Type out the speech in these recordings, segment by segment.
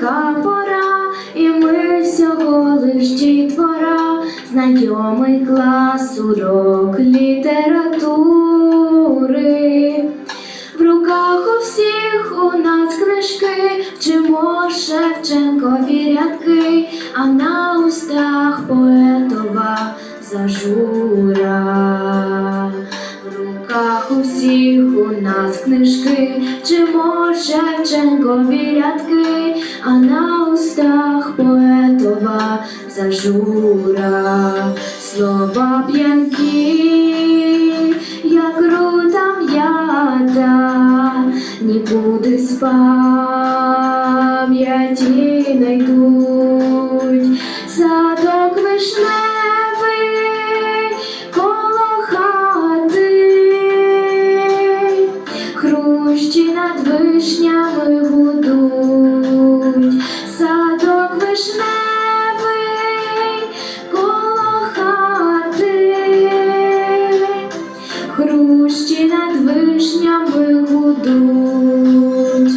дзвінка пора, і ми всього лиш дітвора, знайомий клас, урок літератури. В руках у всіх у нас книжки, вчимо Шевченкові рядки, а на устах поетова зажура. Руках у всіх у нас книжки, вчимо Шевченкові рядки, а на устах поетова зажура. Слова п'янкі, як рута м'ята, нікуди з пам'яті не йдуть. Садок вишневий хрущі над вишнями гудуть. Садок вишневий коло хати, хрущі над вишнями гудуть.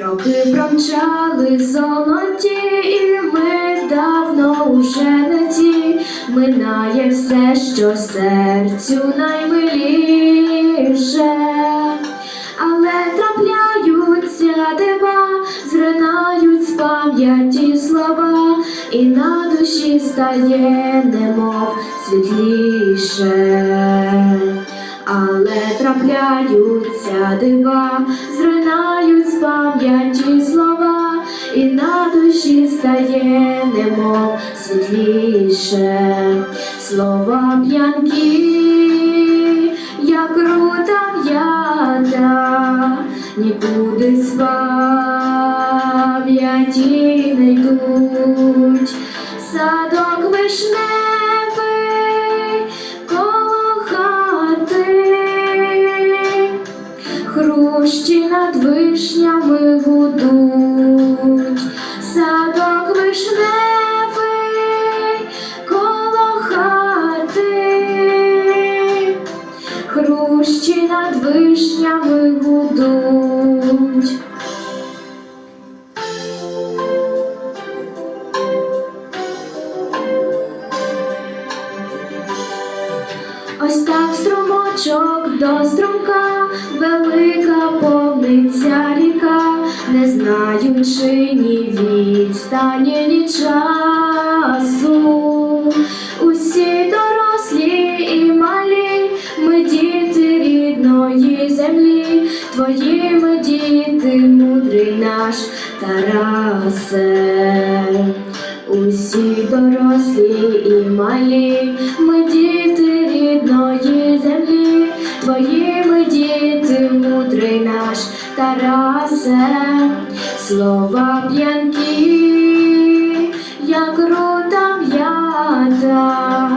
Роки промчали золоті, і ми давно уже не ті. Минає все, що серцю наймиліше, зринають з пам'яті слова, і на душі стає немов світліше. Але трапляються дива, зринають з пам'яті слова, і на душі стає немов світліше. Слова п'янкі, як рута м'ята, нікуди йдуть. Садок вишневий коло хати, хрущі над вишнями гудуть, садок вишневий коло хати, хрущі над вишнями гудуть. Ось так струмочок до струмка, велика повниця ріка, не знаючи ні відстані, ні часу. Усі дорослі і малі, ми діти рідної землі, твоїми діти, мудрий наш Тарасе. Усі дорослі і малі, ми твоїми діти, мудрий наш Тарасе, слова п'янкі, як рута м'ята,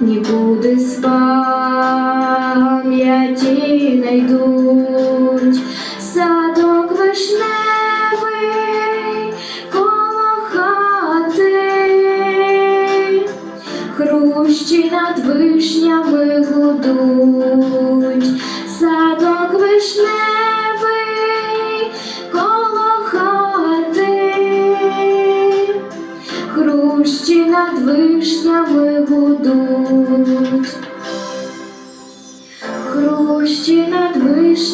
нікуди з пам'яті не йдуть. Садок вишневий коло хати, хрущі над вишнями гудуть, садок вишневий коло хати, хрущі над вишнями гудуть. Хрущі над вишнями.